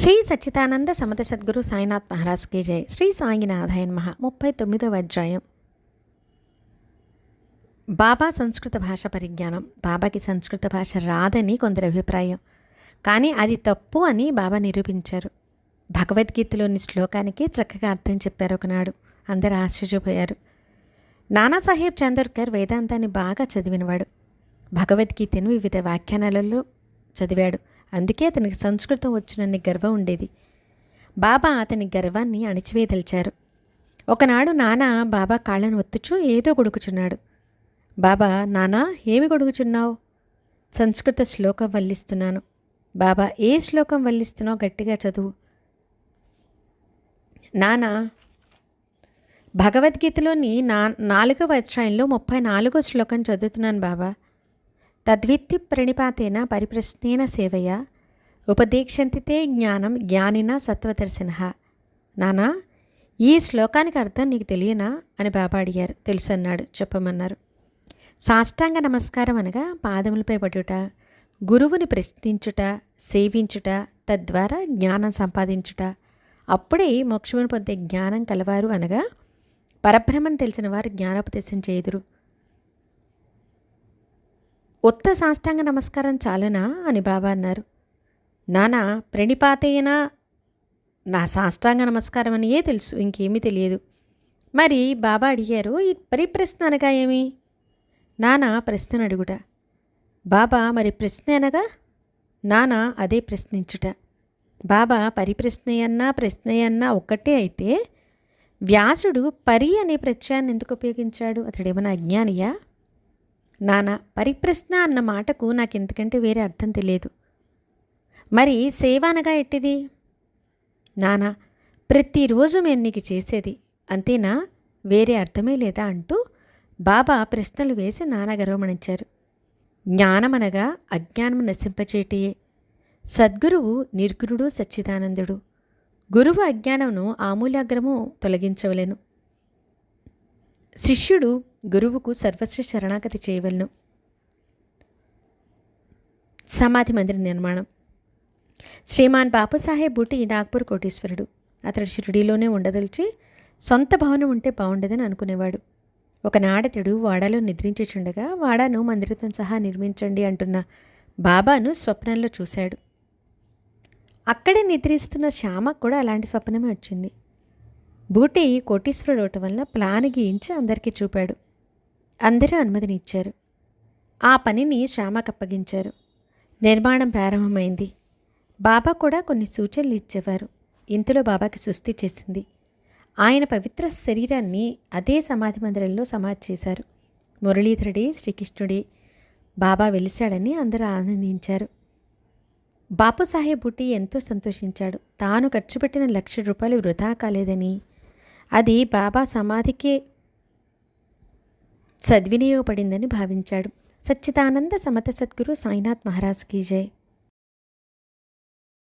శ్రీ సచ్చిదానంద సమత సద్గురు సాయినాథ్ మహారాజ్కి జయ శ్రీ సాయినాథాయ మహా ముప్పై తొమ్మిదవ అధ్యాయం. బాబా సంస్కృత భాష పరిజ్ఞానం. బాబాకి సంస్కృత భాష రాదని కొందరి అభిప్రాయం. కానీ అది తప్పు అని బాబా నిరూపించారు. భగవద్గీతలోని శ్లోకానికి చక్కగా అర్థం చెప్పారు ఒకనాడు. అందరూ ఆశ్చర్యపోయారు. నానాసాహెబ్ చందోర్కర్ వేదాంతాన్ని బాగా చదివినవాడు. భగవద్గీతను వివిధ వ్యాఖ్యానాలలో చదివాడు. అందుకే అతనికి సంస్కృతం వచ్చినన్ని గర్వం ఉండేది. బాబా అతని గర్వాన్ని అణిచివేదల్చారు ఒకనాడు నానా బాబా కాళ్ళను ఒత్తుచూ ఏదో గొడుకుచున్నాడు బాబా నానా ఏమి గొడుగుచున్నావు? సంస్కృత శ్లోకం వల్లిస్తున్నాను. బాబా ఏ శ్లోకం వల్లిస్తున్నావు? గట్టిగా చదువు. నానా భగవద్గీతలోని నా నాలుగవ అధ్యాయంలో ముప్పై నాలుగో శ్లోకం చదువుతున్నాను బాబా. తద్విత్తి ప్రణిపాతేన పరిప్రశ్నేన సేవయ ఉపదీక్షంతితే జ్ఞానం జ్ఞానిన సత్వదర్శన. నానా ఈ శ్లోకానికి అర్థం నీకు తెలియనా? అని బాబా అడిగారు. తెలుసు అన్నాడు చెప్పమన్నారు. సాష్టాంగ నమస్కారం అనగా పాదములపై పడుట గురువుని ప్రశ్నించుట సేవించుట తద్వారా జ్ఞానం సంపాదించుట. అప్పుడే మోక్షమును పొందే జ్ఞానం కలవారు అనగా పరబ్రహ్మను తెలిసిన వారు జ్ఞానోపదేశం చేయుదురు. ఉత్త సాష్టాంగ నమస్కారం చాలునా అని బాబా అన్నారు. నానా ప్రణిపాతేనా నా సాష్టాంగ నమస్కారం అనియే తెలుసు ఇంకేమీ తెలియదు. మరి బాబా అడిగారు ఈ పరిప్రశ్న అనగా ఏమి? నానా ప్రశ్న అడుగుట. బాబా మరి ప్రశ్న అనగా? నానా అదే ప్రశ్నించుట. బాబా పరిప్రశ్నయన్నా ప్రశ్నయన్నా ఒక్కటే అయితే వ్యాసుడు పరి అనే ప్రత్యయాన్ని ఎందుకు ఉపయోగించాడు? అతడేమన్నా అజ్ఞానియా? నానా పరిప్రశ్న అన్న మాటకు నాకు ఎందుకంటే వేరే అర్థం తెలియదు. మరి సేవ అనగా ఎట్టిది? నానా ప్రతిరోజు మేము నీకు చేసేది అంతేనా? వేరే అర్థమే లేదా అంటూ బాబా ప్రశ్నలు వేసి నానా గర్వమణించారు జ్ఞానమనగా అజ్ఞానము నశింపచేటియే. సద్గురువు నిర్గురుడు సచ్చిదానందుడు. గురువు అజ్ఞానమును ఆమూలాగ్రము తొలగించవలెను. శిష్యుడు గురువుకు సర్వస్వ శరణాగతి చేయవలను. సమాధి మందిర నిర్మాణం. శ్రీమాన్ బాపుసాహెబ్ బుటి నాగ్పూర్ కోటీశ్వరుడు. అతడు షిరిడీలోనే ఉండదలిచి సొంత భవనం ఉంటే బాగుండదని అనుకునేవాడు. ఒకనాడతడు వాడాలో నిద్రించుచుండగా వాడాను మందిరతో సహా నిర్మించండి అంటున్న బాబాను స్వప్నంలో చూశాడు. అక్కడే నిద్రిస్తున్న శ్యామకు కూడా అలాంటి స్వప్నమే వచ్చింది. బూటి కోటీశ్వరుడు అవటం వల్ల ప్లాన్ గీయించి అందరికీ చూపాడు. అందరూ అనుమతిని ఇచ్చారు ఆ పనిని శ్యామకు అప్పగించారు. నిర్మాణం ప్రారంభమైంది. బాబా కూడా కొన్ని సూచనలు ఇచ్చేవారు. ఇంతలో బాబాకి సుస్థి చేసింది. ఆయన పవిత్ర శరీరాన్ని అదే సమాధి మందిరంలో సమాధి చేశారు. మురళీధరుడి శ్రీకృష్ణుడి బాబా వెలిశాడని అందరూ ఆనందించారు. బాపుసాహెబ్ బుట్టి ఎంతో సంతోషించాడు. తాను ఖర్చు పెట్టిన లక్ష రూపాయలు వృధా కాలేదని. అది బాబా సమాధికే సద్వినియోగపడిందని భావించాడు. సచ్చిదానంద సమత సద్గురు సాయినాథ్ మహారాజ్ కీ జై.